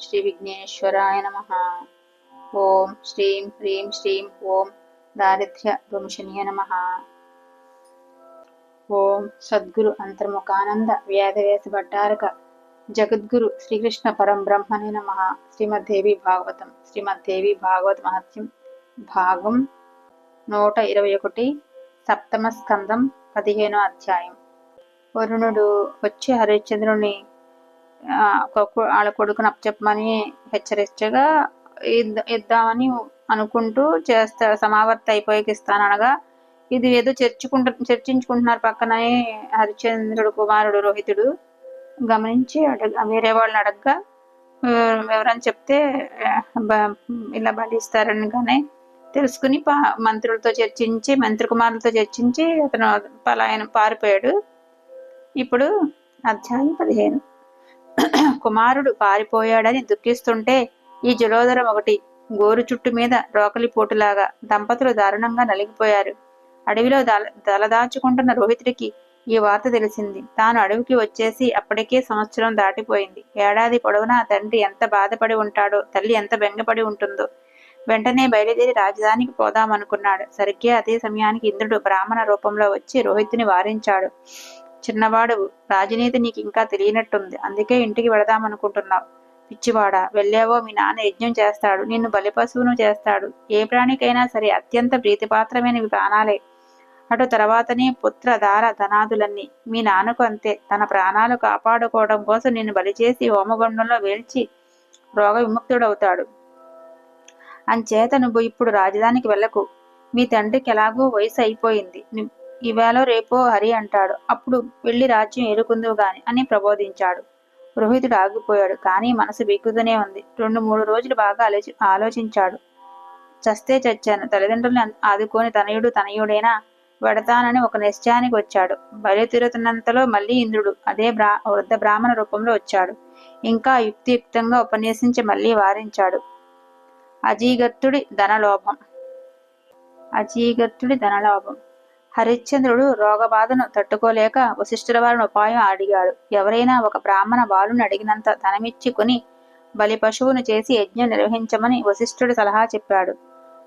శ్రీ విఘ్నేశ్వరాయ నమ. ఓం శ్రీం హ్రీం శ్రీం ఓం దారిద్ర్య ధ్వంసనీయ నమ. ఓం సద్గురు అంతర్ముఖానంద వ్యాధవేశ భట్టారక జగద్గురు శ్రీకృష్ణ పరం బ్రహ్మణే నమ. శ్రీమద్దేవి భాగవతం. శ్రీమద్దేవి భాగవత మహత్యం భాగం నూట ఇరవై ఒకటి సప్తమ స్కందం పదిహేనో అధ్యాయం. వరుణుడు వచ్చి హరిశ్చంద్రుని వాళ్ళ కొడుకుని అప్పచెప్పమని హెచ్చరించగా ఇద్దామని అనుకుంటూ చేస్తా సమావర్తి అయిపోయాక ఇస్తాననగా ఇది ఏదో చర్చుకుంటు చర్చించుకుంటున్నారు పక్కనే హరిశ్చంద్రుడు కుమారుడు రోహితుడు. గమనించి అడగ వేరే వాళ్ళని అడగగా వివరం చెప్తే ఇలా బలిస్తారని కానీ తెలుసుకుని పా మంత్రులతో చర్చించి మంత్రి కుమారులతో చర్చించి అతను పలాయన పారిపోయాడు. ఇప్పుడు అధ్యాయం పదిహేను. కుమారుడు పారిపోయాడని దుఃఖిస్తుంటే ఈ జలోదరం ఒకటి గోరు చుట్టు మీద రోకలి పోటులాగా దంపతులు దారుణంగా నలిగిపోయారు. అడవిలో దల దలదాచుకుంటున్న రోహితుడికి ఈ వార్త తెలిసింది. తాను అడవికి వచ్చేసి అప్పటికే సంవత్సరం దాటిపోయింది. ఏడాది పొడవునా తండ్రి ఎంత బాధపడి ఉంటాడో తల్లి ఎంత బెంగపడి ఉంటుందో వెంటనే బయలుదేరి రాజధానికి పోదామనుకున్నాడు. సరిగ్గా అదే సమయానికి ఇంద్రుడు బ్రాహ్మణ రూపంలో వచ్చి రోహిత్ని వారించాడు. చిన్నవాడు రాజనీతి నీకు ఇంకా తెలియనట్టుంది. అందుకే ఇంటికి వెళదామనుకుంటున్నావు. పిచ్చివాడా వెళ్ళావో మీ నాన్న యజ్ఞం చేస్తాడు నిన్ను బలిపశువును చేస్తాడు. ఏ ప్రాణికైనా సరే అత్యంత ప్రీతిపాత్రమైనవి ప్రాణాలే. అటు తర్వాతనే పుత్ర దార ధనాదులన్నీ. మీ నాన్నకు అంతే. తన ప్రాణాలు కాపాడుకోవడం కోసం నిన్ను బలి చేసి హోమగుండంలో వేల్చి రోగ విముక్తుడవుతాడు అంచేత నువ్వు ఇప్పుడు రాజధానికి వెళ్ళకు. మీ తండ్రికి ఎలాగో వయసు అయిపోయింది ఇవాళ రేపో హరి అంటాడు. అప్పుడు వెళ్ళి రాజ్యం ఏలుకుందువు గాని అని ప్రబోధించాడు. రోహితుడు ఆగిపోయాడు. కానీ మనసు బిక్కుతూనే ఉంది. రెండు మూడు రోజులు బాగా ఆలోచి ఆలోచించాడు. చస్తే చచ్చాను. తల్లిదండ్రుల్ని ఆదుకొని తనయుడు తనయుడైనా వెడతానని ఒక నిశ్చయానికి వచ్చాడు. బయలుదేరుతున్నంతలో మళ్ళీ ఇంద్రుడు అదే బ్రా వృద్ధ బ్రాహ్మణ రూపంలో వచ్చాడు. ఇంకా యుక్తియుక్తంగా ఉపన్యసించి మళ్ళీ వారించాడు. అజీగత్తుడి ధనలోభం. అజీగత్తుడి ధనలోభం. హరిశ్చంద్రుడు రోగబాధను తట్టుకోలేక వశిష్ఠుల వారిని ఉపాయం అడిగాడు. ఎవరైనా ఒక బ్రాహ్మణ బాలుని అడిగినంత ధనమిచ్చి కొని బలి పశువును చేసి యజ్ఞం నిర్వహించమని వశిష్ఠుడు సలహా చెప్పాడు.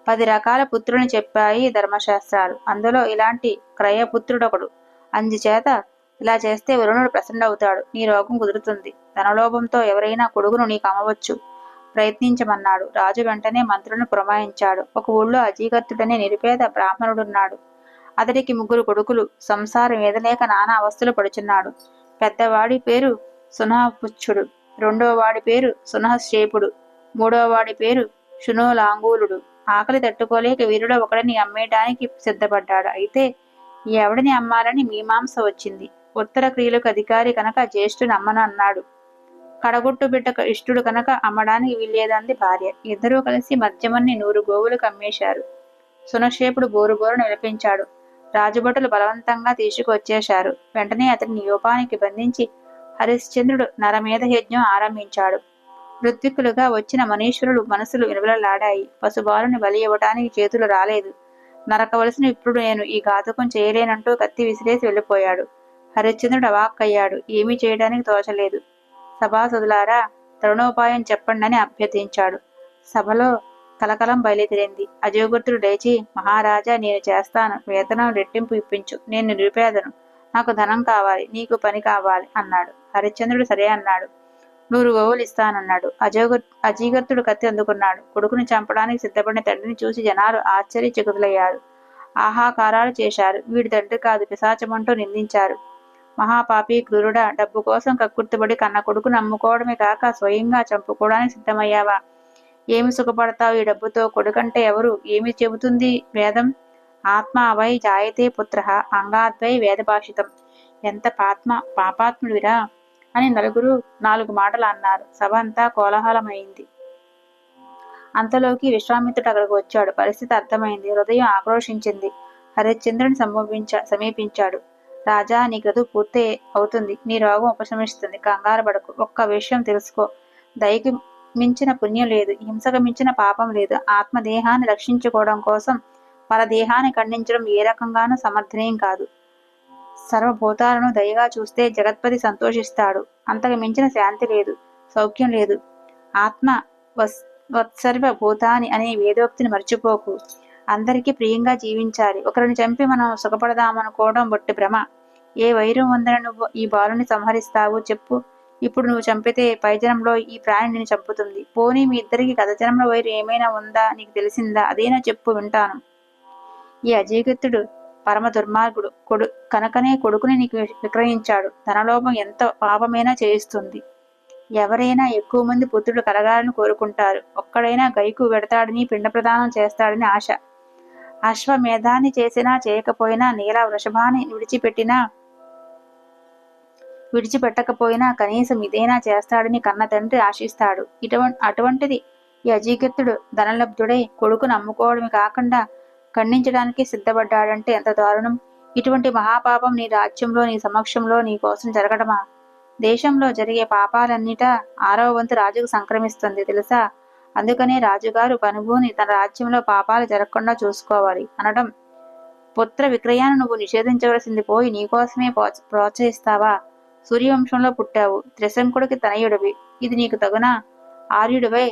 పది రకాల పుత్రుని చెప్పాయి ధర్మశాస్త్రాలు. అందులో ఇలాంటి క్రయపుత్రుడొకడు. అందుచేత ఇలా చేస్తే వరుణుడు ప్రసన్నవుతాడు నీ రోగం కుదురుతుంది. ధనలోభంతో ఎవరైనా కొడుకును నీకు అమ్మవచ్చు. ప్రయత్నించమన్నాడు. రాజు వెంటనే మంత్రులను పురమాయించాడు. ఒక ఊళ్ళో అజీకర్తుడనే నిరుపేద బ్రాహ్మణుడున్నాడు. అతడికి ముగ్గురు కొడుకులు. సంసారం ఎదలేక నానా అవస్థలు పడుచున్నాడు. పెద్దవాడి పేరు సునహపుచ్చుడు రెండో వాడి పేరు సునహశ్రేపుడు మూడో వాడి పేరు శునోలాంగూలుడు ఆకలి తట్టుకోలేక వీరుడు ఒకడిని అమ్మేయడానికి సిద్ధపడ్డాడు. అయితే ఎవడిని అమ్మాలని మీమాంస వచ్చింది? ఉత్తర క్రియలకు అధికారి కనుక జ్యేష్ఠుని అమ్మను అన్నాడు. కడగొట్టు బిడ్డ ఇష్టుడు కనుక అమ్మడానికి వీల్లేదంది భార్య. ఇద్దరూ కలిసి మద్యమన్ని నూరు గోవులకు అమ్మేశారు. సునక్షేపుడు బోరు బోరు నిలిపించాడు. రాజభటులు బలవంతంగా తీసుకువచ్చేశారు. వెంటనే అతని యూపానికి బంధించి హరిశ్చంద్రుడు నరమేధ యజ్ఞం ఆరంభించాడు. ఋత్విక్కులుగా వచ్చిన మనీశ్వరులు మనసులు విలువలాడాయి పశుబాలుని బలి ఇవ్వటానికి చేతులు రాలేదు. నరకవలసిన ఇప్పుడు నేను ఈ ఘాతకం చేయలేనంటూ కత్తి విసిరేసి వెళ్ళిపోయాడు. హరిశ్చంద్రుడు అవాక్కయ్యాడు. ఏమీ చేయడానికి తోచలేదు. సభాసదులారా తరుణోపాయం చెప్పండి అని అభ్యర్థించాడు. సభలో కలకలం బయలుదేరింది. అజోగుర్తుడు లేచి మహారాజా నేను చేస్తాను. వేతనం రెట్టింపు ఇప్పించు. నేను నిరుపేదను. నాకు ధనం కావాలి. నీకు పని కావాలి అన్నాడు. హరిశ్చంద్రుడు సరే అన్నాడు. నూరు గోవులు ఇస్తానన్నాడు. అజోగర్ అజీగర్తుడు కత్తి అందుకున్నాడు. కొడుకుని చంపడానికి సిద్ధపడిన తండ్రిని చూసి జనాలు ఆశ్చర్యచకుతులయ్యారు. ఆహాకారాలు చేశారు. వీడి తండ్రి కాదు. పిశాచమంటూ నిందించారు. మహాపాపి క్రూరుడా డబ్బు కోసం కక్కుర్తిబడి కన్న కొడుకును నమ్ముకోవడమే కాక స్వయంగా చంపుకోవడానికి సిద్ధమయ్యావా? ఏమి సుఖపడతావు? ఈ డబ్బుతో కొడుకంటే ఎవరు? ఏమి చెబుతుంది వేదం? ఆత్మ అవై జాయతే పుత్ర అంగాద్వై వేదభాషితం. ఎంత పాత్మ పాపాత్ముడిరా అని నలుగురు నాలుగు మాటలు అన్నారు. సభ అంతా కోలాహలమైంది. అంతలోకి విశ్వామిత్రుడు అక్కడికి వచ్చాడు. పరిస్థితి అర్థమైంది. హృదయం ఆక్రోషించింది హరిశ్చంద్రుని సంభవించ సమీపించాడు. రాజా నీ గదు పూర్తి అవుతుంది. నీ రోగం ఉపశమిస్తుంది. కంగారు పడకు. ఒక్క విషయం తెలుసుకో. దయకి మించిన పుణ్యం లేదు హింసకు మించిన పాపం లేదు. ఆత్మదేహాన్ని రక్షించుకోవడం కోసం పరదేహాన్ని ఖండించడం ఏ రకంగానూ సమర్థనీయం కాదు. సర్వభూతాలను దయగా చూస్తే జగత్పతి సంతోషిస్తాడు. అంతకు మించిన శాంతి లేదు సౌఖ్యం లేదు. ఆత్మ వస్ వత్సర్వ భూతాని అనే వేదోక్తిని మర్చిపోకు. అందరికీ ప్రియంగా జీవించాలి. ఒకరిని చంపి మనం సుఖపడదామనుకోవడం బొట్టి భ్రమ. ఏ వైరం ఉందని నువ్వు ఈ బాలుని సంహరిస్తావు చెప్పు. ఇప్పుడు నువ్వు చంపితే పైజనంలో ఈ ప్రాణి నేను చంపుతుంది. పోనీ మీ ఇద్దరికి గతజనంలో వైరు ఏమైనా ఉందా? నీకు తెలిసిందా? అదేనా చెప్పు వింటాను. ఈ అజయగత్తుడు పరమ దుర్మార్గుడు కొడు కనుకనే కొడుకుని నీకు విక్రయించాడు. ధనలోభం ఎంత పాపమైనా చేయిస్తుంది. ఎవరైనా ఎక్కువ మంది పుత్రుడు కలగాలని కోరుకుంటారు. ఒక్కడైనా గైకు వెడతాడని పిండ ప్రదానం చేస్తాడని ఆశ. అశ్వమేధాన్ని చేసినా చేయకపోయినా నీల వృషభాన్ని విడిచిపెట్టినా విడిచిపెట్టకపోయినా కనీసం ఇదైనా చేస్తాడని కన్న తండ్రి ఆశిస్తాడు. ఇటువంటి అటువంటిది ఈ అజీకృతుడు ధనలబ్ధుడై కొడుకును అమ్ముకోవడమే కాకుండా ఖండించడానికి సిద్ధపడ్డాడంటే ఎంత దారుణం! ఇటువంటి మహాపాపం నీ రాజ్యంలో నీ సమక్షంలో నీ కోసం జరగడమా? దేశంలో జరిగే పాపాలన్నిటా ఆరవ వంతు రాజుకు సంక్రమిస్తుంది తెలుసా? అందుకనే రాజుగారు పనుభూని తన రాజ్యంలో పాపాలు జరగకుండా చూసుకోవాలి అనడం. పుత్ర విక్రయాన్ని నువ్వు నిషేధించవలసింది పోయి నీకోసమే ప్రోత్సహిస్తావా? సూర్యవంశంలో పుట్టావు. త్రిశంకుడికి తనయుడివి. ఇది నీకు తగునా? ఆర్యుడివై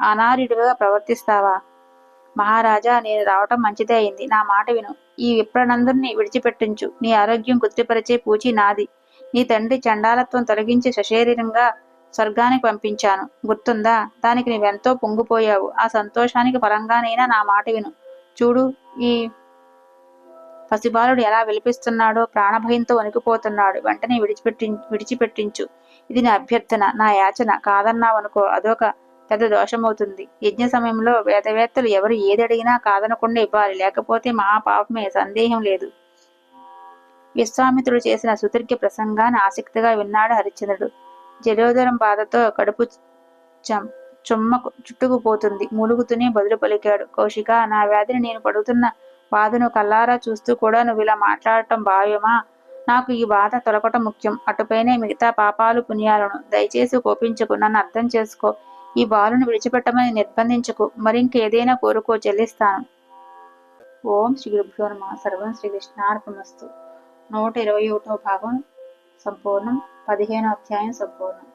అనార్యుడిగా ప్రవర్తిస్తావా? మహారాజా నేను రావటం మంచిదే అయింది. నా మాట విను. ఈ విప్రనందుని విడిచిపెట్టించు. నీ ఆరోగ్యం గుర్తుపరిచే పూచి నాది. నీ తండ్రి చండాలత్వం తొలగించి సశరీరంగా స్వర్గానికి పంపించాను. గుర్తుందా? దానికి నీవెంతో పొంగిపోయావు. ఆ సంతోషానికి పరంగానైనా నా మాట విను. చూడు ఈ పసిబాలుడు ఎలా విలిపిస్తున్నాడో ప్రాణభయంతో వణికిపోతున్నాడు. వెంటనే విడిచిపెట్టి విడిచిపెట్టించు. ఇది నా అభ్యర్థన నా యాచన. కాదన్నావనుకో అదొక పెద్ద దోషమవుతుంది. యజ్ఞ సమయంలో వేదవేత్తలు ఎవరు ఏది అడిగినా కాదనకుండా ఇవ్వాలి. లేకపోతే మహాపాపమే సందేహం లేదు. విశ్వామిత్రుడు చేసిన సుదీర్ఘ ప్రసంగాన్ని ఆసక్తిగా విన్నాడు హరిశ్చంద్రుడు. జలోదరం బాధతో కడుపు చం చుమ్మకు చుట్టుకుపోతుంది. మూలుగుతూనే బదులు పలికాడు. కౌశిక నా వ్యాధిని నేను పడుతున్న బాధను కల్లారా చూస్తూ కూడా నువ్వు ఇలా మాట్లాడటం భావ్యమా? నాకు ఈ బాధ తొలగటం ముఖ్యం. అటుపైనే మిగతా పాపాలు పుణ్యాలను దయచేసి కోపించుకు. నన్ను అర్థం చేసుకో. ఈ బాలును విడిచిపెట్టమని నిర్బంధించుకు. మరింకేదైనా కోరుకో చెల్లిస్తాను. ఓం శ్రీ గురుభ్యో నమ. సర్వం శ్రీకృష్ణార్పణస్తు నూట ఇరవై ఒకటో భాగం సంపూర్ణం. పదిహేనో అధ్యాయం సంపూర్ణం.